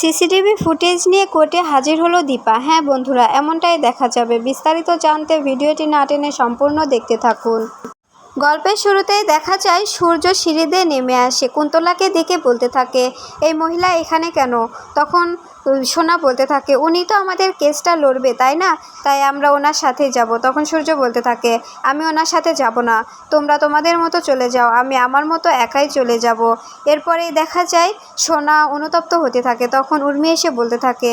CCTV footage নিয়ে কোর্টে হাজির হলো দীপা। হ্যাঁ বন্ধুরা, এমনটাই দেখা যাবে। বিস্তারিত জানতে ভিডিওটি না টেনে সম্পূর্ণ দেখতে থাকুন। গল্পের শুরুতেই দেখা যায়, সূর্য সিঁড়ি দিয়ে নেমে আসে। কুন্তলাকে দেখে বলতে থাকে, এই মহিলা এখানে কেন? তখন সোনা বলতে থাকে, উনি তো আমাদের কেসটা লড়বে, তাই না? তাই আমরা ওনার সাথে যাব। তখন সূর্য বলতে থাকে, আমি ওনার সাথে যাব না। তোমরা তোমাদের মতো চলে যাও, আমি আমার মতো একাই চলে যাব। এরপরেই দেখা যায়, সোনা অনুতপ্ত হতে থাকে। তখন উর্মি এসে বলতে থাকে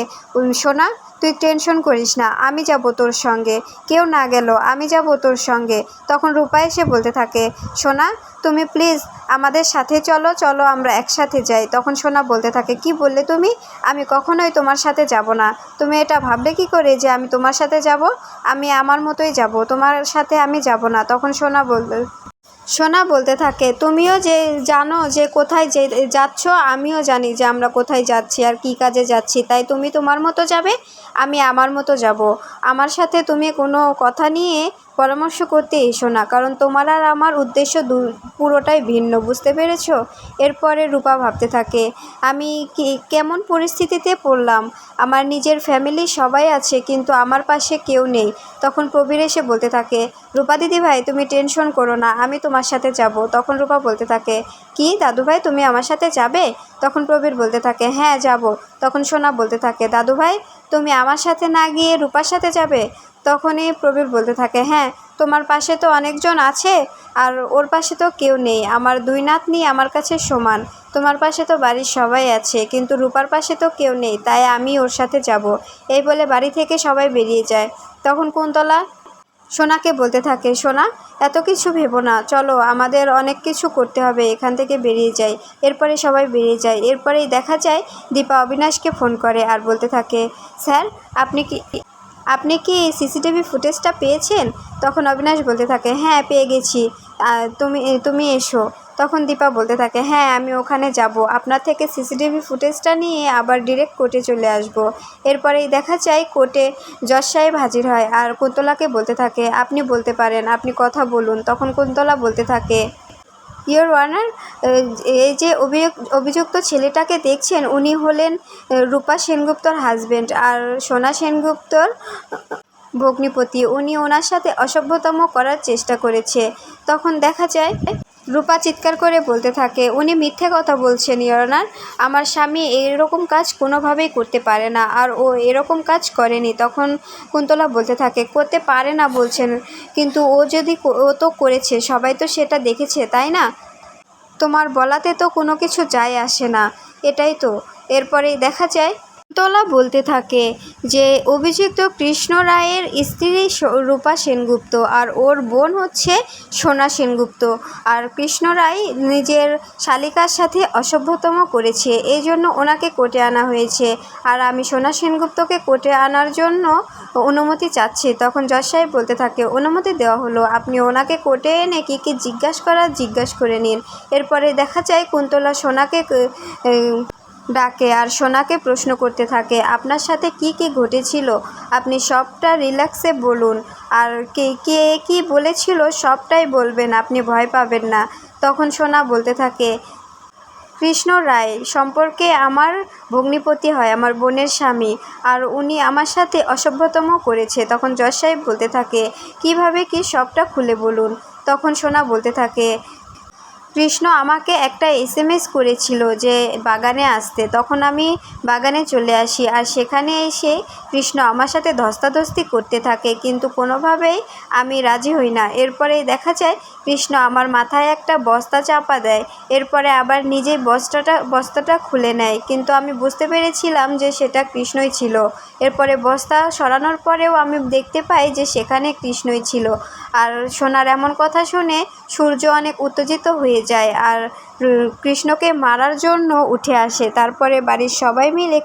সোনা তুই টেনশন করিস না, আমি যাব তোর সঙ্গে। কেউ না গেল, আমি যাব তোর সঙ্গে। তখন রূপা এসে বলতে থাকে, সোনা, তুমি প্লিজ আমাদের সাথে চলো চলো আমরা একসাথে যাই। তখন সোনা বলতে থাকে, কি বললে তুমি? আমি কখনোই তোমার সাথে যাব না। তুমি এটা ভাবলে কি করে যে আমি তোমার সাথে যাব? আমি আমার মতোই যাব, তোমার সাথে আমি যাব না। তখন সোনা বলতে সোনা বলতে থাকে, তুমিও যে জানো যে কোথায় যে যাচ্ছ, আমিও জানি যে আমরা কোথায় যাচ্ছি আর কী কাজে যাচ্ছি। তাই তুমি তোমার মতো যাবে, আমি আমার মতো যাব। আমার সাথে তুমি কোনো কথা নিয়ে পরামর্শ করতে এসো না, কারণ তোমার আর আমার উদ্দেশ্য দু, পুরোটাই ভিন্ন, বুঝতে পেরেছ? এরপরে রূপা ভাবতে থাকে, আমি কি, কেমন পরিস্থিতিতে পড়লাম? আমার নিজের ফ্যামিলি সবাই আছে, কিন্তু আমার পাশে কেউ নেই। তখন প্রবীর এসে বলতে থাকে, রূপা দিদি ভাই তুমি টেনশন করো না, আমি তোমার সাথে যাব। তখন রূপা বলতে থাকে, কি দাদুভাই, তুমি আমার সাথে যাবে? তখন প্রবীর বলতে থাকে হ্যাঁ যাব। তখন সোনা বলতে থাকে, দাদুভাই, তুমি আমার সাথে না গিয়ে রূপার সাথে যাবে? তখনই প্রবীর বলতে থাকে হ্যাঁ তোমার পাশে তো অনেকজন আছে, আর ওর পাশে তো কেউ নেই। আমার দুই নাতনি আমার কাছে সমান। তোমার পাশে তো বাড়ির সবাই আছে, কিন্তু রূপার পাশে তো কেউ নেই, তাই আমি ওর সাথে যাব। এই বলে বাড়ি থেকে সবাই বেরিয়ে যায়। তখন কুন্তলা সোনাকে বলতে থাকে, সোনা, এত কিছু ভেবো না, চলো, আমাদের অনেক কিছু করতে হবে, এখান থেকে বেরিয়ে যাই। এরপরে সবাই বেরিয়ে যায়। এরপরেই দেখা যায়, দীপা অবিনাশকে ফোন করে আর বলতে থাকে, স্যার, আপনি কি আপনি কি সিসিটিভি ফুটেজটা পেয়েছেন? তখন অবিনাশ বলতে থাকে হ্যাঁ পেয়ে গেছি। তুমি তুমি এসো। তখন দীপা বলতে থাকে হ্যাঁ আমি ওখানে যাব। আপনার থেকে সিসিটিভি ফুটেজটা নিয়ে আবার ডিরেক্ট কোর্টে চলে আসব। এরপরেই দেখা যায় কোর্টে জজ সাহেব হাজির হয় আর কুন্তলাকে বলতে থাকে, আপনি বলতে পারেন, আপনি কথা বলুন। তখন কুন্তলা বলতে থাকে ইয়োর ওয়ার্নার এই যে অভিযুক্ত অভিযুক্ত ছেলেটাকে দেখছেন, উনি হলেন রূপা সেনগুপ্তর হাজবেন্ড আর সোনা সেনগুপ্তর ভগ্নিপতি। উনি ওনার সাথে অসভ্যতম করার চেষ্টা করেছে। তখন দেখা যায় রূপা চিৎকার করে বলতে থাকে, উনি মিথ্যে কথা বলছেন, ইয়রনার। আমার স্বামী এরকম কাজ কোনোভাবেই করতে পারে না, আর ও এরকম কাজ করেনি। তখন কুন্তলা বলতে থাকে, করতে পারে না বলছেন, কিন্তু ও যদি ও তো করেছে, সবাই তো সেটা দেখেছে, তাই না? তোমার বলাতে তো কোনো কিছু যায় আসে না, এটাই তো। এরপরেই দেখা যায় তোলা বলতে থাকে যে, অভিযুক্ত কৃষ্ণ রায়ের স্ত্রী রূপা সেনগুপ্ত আর ওর বোন হচ্ছে সোনা সেনগুপ্ত। আর কৃষ্ণ রায় নিজের শালিকার সাথে অসভ্যতম করেছে, এই জন্য ওনাকে কোর্টে আনা হয়েছে। আর আমি সোনা সেনগুপ্তকে কোর্টে আনার জন্য অনুমতি চাচ্ছি। তখন জজ সাহেব বলতে থাকে, অনুমতি দেওয়া হলো। আপনি ওনাকে কোর্টে এনে কী কী জিজ্ঞাসা করার জিজ্ঞাসা করে নিন। এরপরে দেখা যায় কুন্তলা সোনাকে ডাকে আর সোনাকে প্রশ্ন করতে থাকে, আপনার সাথে কি কি ঘটেছিল? আপনি সবটা রিল্যাক্সে বলুন। আর কে কে কি বলেছিল সবটাই বলবেন, আপনি ভয় পাবেন না। তখন সোনা বলতে থাকে, কৃষ্ণ রায়, সম্পর্কে আমার ভগ্নিপতি হয়, আমার বোনের স্বামী, আর উনি আমার সাথে অসভ্যতম করেছে। তখন জজ সাহেব বলতে থাকে, কীভাবে কি সবটা খুলে বলুন? তখন সোনা বলতে থাকে কৃষ্ণ আমাকে একটা এস এম এস করেছিল যে বাগানে আসতে। তখন আমি বাগানে চলে আসি আর সেখানে এসে কৃষ্ণ আমার সাথে ধস্তাধস্তি করতে থাকে কিন্তু কোনোভাবেই আমি রাজি হই না। এরপরে দেখা যায় কৃষ্ণ আমার মাথায় একটা বস্তা চাপা দেয়। এরপরে আবার নিজেই বস্তাটা বস্তাটা খুলে নেয়। কিন্তু আমি বুঝতে পেরেছিলাম যে সেটা কৃষ্ণই ছিল। এরপরে বস্তা সরানোর পরেও আমি দেখতে পাই যে সেখানে কৃষ্ণই ছিল। আর সোনার এমন কথা শুনে সূর্য অনেক উত্তেজিত হয়ে যায় আর কৃষ্ণকে মারার জন্য উঠে আসে। তারপরে বাড়ির সবাই মিলে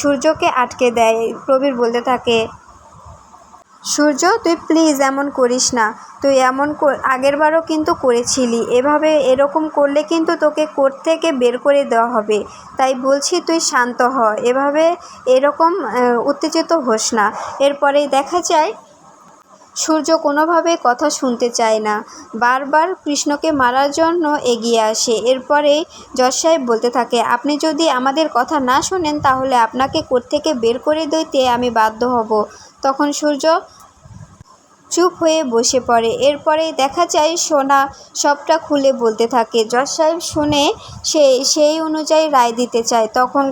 সূর্যকে আটকে দেয়। প্রবীর বলতে থাকে, সূর্য, তুই প্লিজ এমন করিস না। তুই এমন আগেরবারও কিন্তু করেছিলি। এভাবে এরকম করলে কিন্তু তোকে কোর্ট থেকে বের করে দেওয়া হবে। তাই বলছি তুই শান্ত হ। এভাবে এরকম উত্তেজিত হোস না। এরপরেই দেখা যায় সূর্য কোনোভাবে কথা শুনতে চায় না। বারবার কৃষ্ণকে মারার জন্য এগিয়ে আসে। এরপরে জজ সাহেব বলতে থাকে, আপনি যদি আমাদের কথা না শোনেন, তাহলে আপনাকে কোর্ট থেকে বের করে দিতে আমি বাধ্য হব। তখন সূর্য চুপ হয়ে বসে পড়ে। এরপরে দেখা যায়, সোনা সবটা খুলে বলতে থাকে। জজ সাহেব শুনে সে, সেই অনুযায়ী রায় দিতে চায়। তখন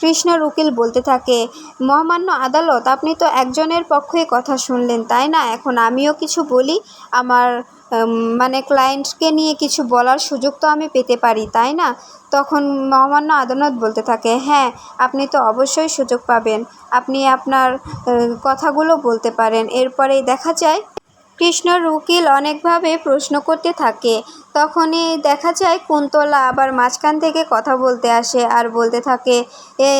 কৃষ্ণর উকিল বলতে থাকে, মহামান্য আদালত, আপনি তো একজনের পক্ষে কথা শুনলেন, তাই না? এখন আমিও কিছু বলি, আমার মানে ক্লায়েন্টকে নিয়ে কিছু বলার সুযোগ তো আমি পেতে পারি, তাই না? তখন মহামান্য আদালত বলতে থাকে হ্যাঁ আপনি তো অবশ্যই সুযোগ পাবেন, আপনি আপনার কথাগুলো বলতে পারেন, এরপরেই দেখা যায়। কৃষ্ণর উকিল অনেকভাবে প্রশ্ন করতে থাকে তখনই দেখা যায় কুন্তলা আবার মাঝখান থেকে কথা বলতে আসে আর বলতে থাকে, এ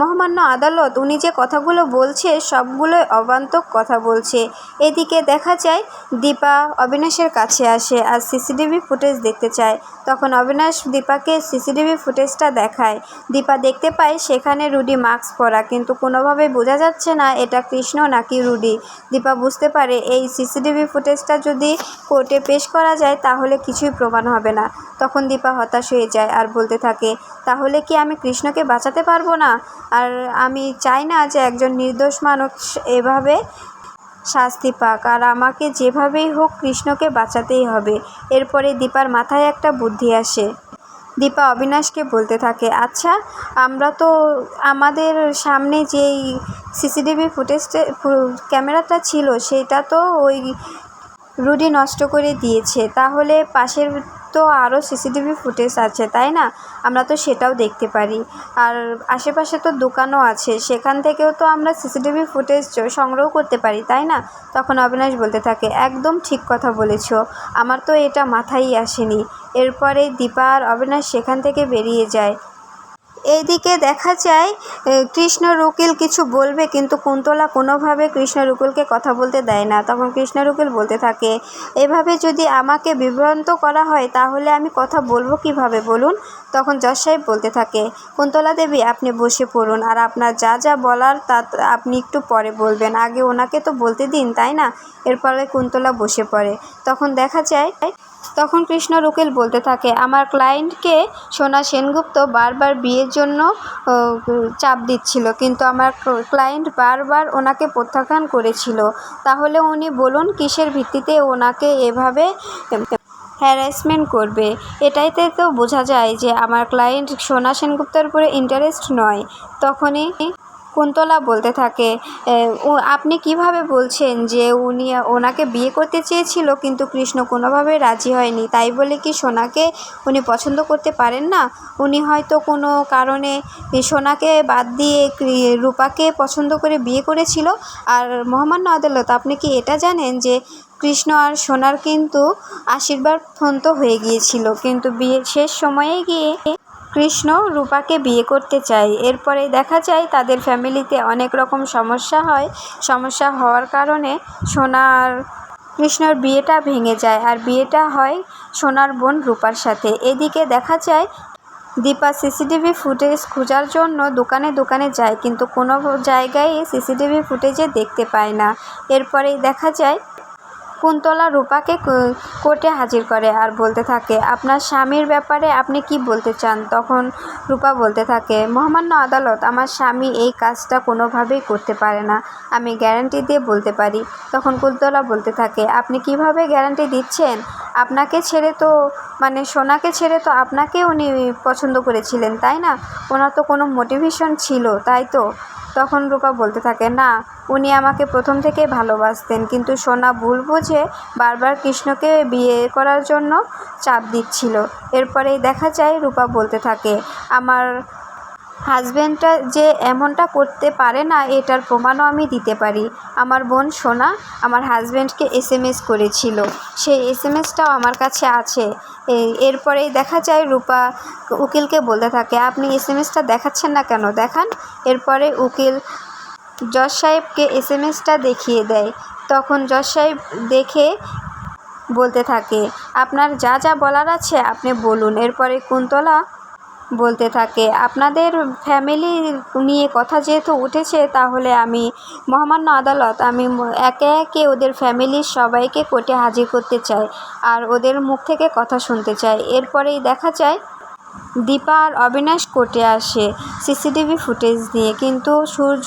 মহামান্য আদালত, উনি যে কথাগুলো বলছে সবগুলোই অবান্তক কথা বলছে। এদিকে দেখা যায় দীপা অবিনাশের কাছে আসে আর সিসিটিভি ফুটেজ দেখতে চায়। তখন অবিনাশ দীপাকে সিসিটিভি ফুটেজটা দেখায়। দীপা দেখতে পায় সেখানে রুডি মাস্ক পরা, কিন্তু কোনোভাবে বোঝা যাচ্ছে না এটা কৃষ্ণ নাকি রুডি। দীপা বুঝতে পারে এই সিসিটিভি ফুটেজটা যদি কোর্টে পেশ করা যায় তাহলে কিছুই প্রমাণ হবে না। তখন দীপা হতাশ হয়ে যায় আর বলতে থাকে, তাহলে কি আমি কৃষ্ণকে বাঁচাতে পারব না? আর আমি চাই না যে একজন নির্দোষ মানুষ এভাবে শাস্তি পাক। আর আমাকে যেভাবেই হোক কৃষ্ণকে বাঁচাতেই হবে। এরপরে দীপার মাথায় একটা বুদ্ধি আসে। দীপা অবিনাশকে বলতে থাকে আচ্ছা আমরা তো আমাদের সামনে যেই সিসিটিভি ফুটেজটা, ক্যামেরাটা ছিল, সেটা তো ওই রুডি নষ্ট করে দিয়েছে। তাহলে পাশের তো আরও সিসিটিভি ফুটেজ আছে, তাই না? আমরা তো সেটাও দেখতে পারি। আর আশেপাশে তো দোকানও আছে। সেখান থেকেও তো আমরা সিসিটিভি ফুটেজ সংগ্রহ করতে পারি, তাই না? তখন অবিনাশ বলতে থাকে, একদম ঠিক কথা বলেছ। আমার তো এটা মাথায় আসেনি। এরপরে দীপা আর অবিনাশ সেখান থেকে বেরিয়ে যায়। এইদিকে দেখা যায় কৃষ্ণ রুকিল কিছু বলবে কিন্তু কুন্তলা কোনোভাবে কৃষ্ণ উকিলকে কথা বলতে দেয় না। তখন কৃষ্ণ উকিল বলতে থাকে, এভাবে যদি আমাকে বিভ্রান্ত করা হয় তাহলে আমি কথা বলব কীভাবে বলুন? তখন জজ সাহেব বলতে থাকে, কুন্তলা দেবী, আপনি বসে পড়ুন আর আপনার যা যা বলার তা আপনি একটু পরে বলবেন। আগে ওনাকে তো বলতে দিন, তাই না? এরপরে কুন্তলা বসে পড়ে। তখন দেখা যায়, তখন কৃষ্ণ উকিল বলতে থাকে, আমার ক্লায়েন্টকে সোনা সেনগুপ্ত বারবার জন্য চাপ দিচ্ছিল। কিন্তু আমার ক্লায়েন্ট বারবার ওনাকে প্রত্যাখ্যান করেছিল। তাহলে উনি বলুন, কিসের ভিত্তিতে ওনাকে এভাবে হ্যারাসমেন্ট করবে? এটাইতে তো বোঝা যায় যে, আমার ক্লায়েন্ট সোনা সেনগুপ্তার উপরে ইন্টারেস্ট নয়। তখনই কুন্তলা বলতে থাকে ও, আপনি কীভাবে বলছেন যে উনি ওনাকে বিয়ে করতে চেয়েছিল কিন্তু কৃষ্ণ কোনোভাবে রাজি হয়নি? তাই বলে কি সোনাকে উনি পছন্দ করতে পারেন না? উনি হয়তো কোনো কারণে সোনাকে বাদ দিয়ে রূপাকে পছন্দ করে বিয়ে করেছিল। আর মহামান্য আদালত, আপনি কি এটা জানেন যে কৃষ্ণ আর সোনার কিন্তু আশীর্বাদ ফন্ত হয়ে গিয়েছিল? কিন্তু বিয়ের শেষ সময়ে গিয়ে কৃষ্ণ রূপাকে বিয়ে করতে চায়। এরপরে দেখা যায় তাদের ফ্যামিলিতে অনেক রকম সমস্যা হয়। সমস্যা হওয়ার কারণে সোনার, কৃষ্ণর বিয়েটা ভেঙে যায় আর বিয়েটা হয় সোনার বোন রূপার সাথে। এদিকে দেখা যায় দীপা সিসিটিভি ফুটেজ খোঁজার জন্য দোকানে দোকানে যায়, কিন্তু কোনো জায়গায় সিসিটিভি ফুটেজে দেখতে পায় না। এরপরেই দেখা যায় কুন্তলা রূপাকে কোর্টে হাজির করে আর বলতে থাকে, আপনার স্বামীর ব্যাপারে আপনি কি বলতে চান? তখন রূপা বলতে থাকে, মহামান্য আদালত, আমার স্বামী এই কাজটা কোনোভাবেই করতে পারে না, আমি গ্যারান্টি দিয়ে বলতে পারি। তখন কুন্তলা বলতে থাকে, আপনি কীভাবে গ্যারান্টি দিচ্ছেন? আপনাকে ছেড়ে তো মানে সোনাকে ছেড়ে তো আপনাকে উনি পছন্দ করেছিলেন, তাই না? ওনার তো কোনো মোটিভেশন ছিল, তাই তো? তখন রূপা বলতে থাকে, না, উনি আমাকে প্রথম থেকে ভালোবাসতেন, কিন্তু সোনা ভুল বুঝে বারবার কৃষ্ণকে বিয়ে করার জন্য চাপ দিচ্ছিল। এরপরেই দেখা যায় রূপা বলতে থাকে, আমার হাজব্যান্ডটা যে এমনটা করতে পারে না, এটার প্রমাণও আমি দিতে পারি। আমার বোন সোনা আমার হাজব্যান্ডকে এস এম এস করেছিল। সেই এস এম এসটাও আমার কাছে আছে। এরপরেই দেখা যায় রূপা উকিলকে বলতে থাকে, আপনি এস এম এসটা দেখাচ্ছেন না কেন? দেখান। এরপরে উকিল জজ সাহেবকে এস এম এসটা দেখিয়ে দেয়। তখন জজ সাহেব দেখে বলতে থাকে, আপনার যা যা বলার আছে আপনি বলুন। এরপরে কুন্তলা বলতে থাকে। আপনাদের ফ্যামিলি নিয়ে কথা যেহেতু উঠেছে, তাহলে আমি মহামান্য আদালত, আমি একে একে ওদের ফ্যামিলির সবাইকে কোর্টে হাজির করতে চাই আর ওদের মুখ থেকে কথা শুনতে চাই। এরপরেই দেখা যায়, দীপা আর অবিনাশ কোর্টে আসে, সিসিটিভি ফুটেজ নিয়ে। কিন্তু সূর্য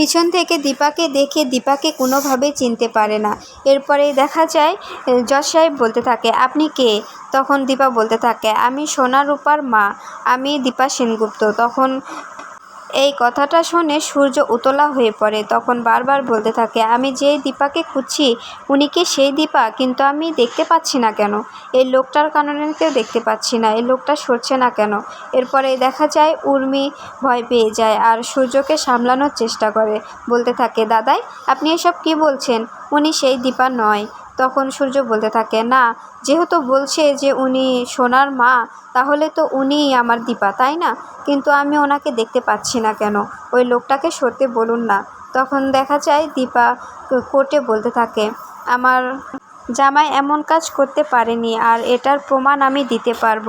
পিছন থেকে দীপাকে দেখে দীপাকে কোনোভাবে চিনতে পারে না। এরপরে দেখা যায়, জজ সাহেব বলতে থাকে, আপনি কে? তখন দীপা বলতে থাকে, আমি সোনা রূপার মা। আমি দীপা সেনগুপ্ত। তখন এই কথাটা শুনে সূর্য উতলা হয়ে পড়ে। তখন বারবার বলতে থাকে, আমি যেই দীপাকে খুঁজছি, উনি কি সেই দীপা? কিন্তু আমি দেখতে পাচ্ছি না কেন? এই লোকটার কারণে কেউ দেখতে পাচ্ছি না, এই লোকটা সরছে না কেন? এরপরে দেখা যায়, উর্মি ভয় পেয়ে যায় আর সূর্যকে সামলানোর চেষ্টা করে। বলতে থাকে, দাদাই, আপনি এসব কি বলছেন? উনি সেই দীপা নয়। তখন সূর্য বলতে থাকে, না, যেহেতু বলছে যে উনি সোনার মা, তাহলে তো উনিই আমার দীপা, তাই না? কিন্তু আমি ওনাকে দেখতে পাচ্ছি না কেন? ওই লোকটাকে সরতে বলুন না। তখন দেখা যায় দীপা কোর্টে বলতে থাকে, আমার জামাই এমন কাজ করতে পারেনি আর এটার প্রমাণ আমি দিতে পারব।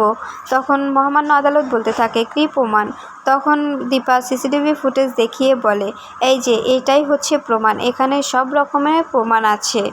তখন মহামান্য আদালত বলতে থাকে, কী প্রমাণ? তখন দীপা সিসিটিভি ফুটেজ দেখিয়ে বলে, এই যে, এটাই হচ্ছে প্রমাণ, এখানে সব রকমের প্রমাণ আছে।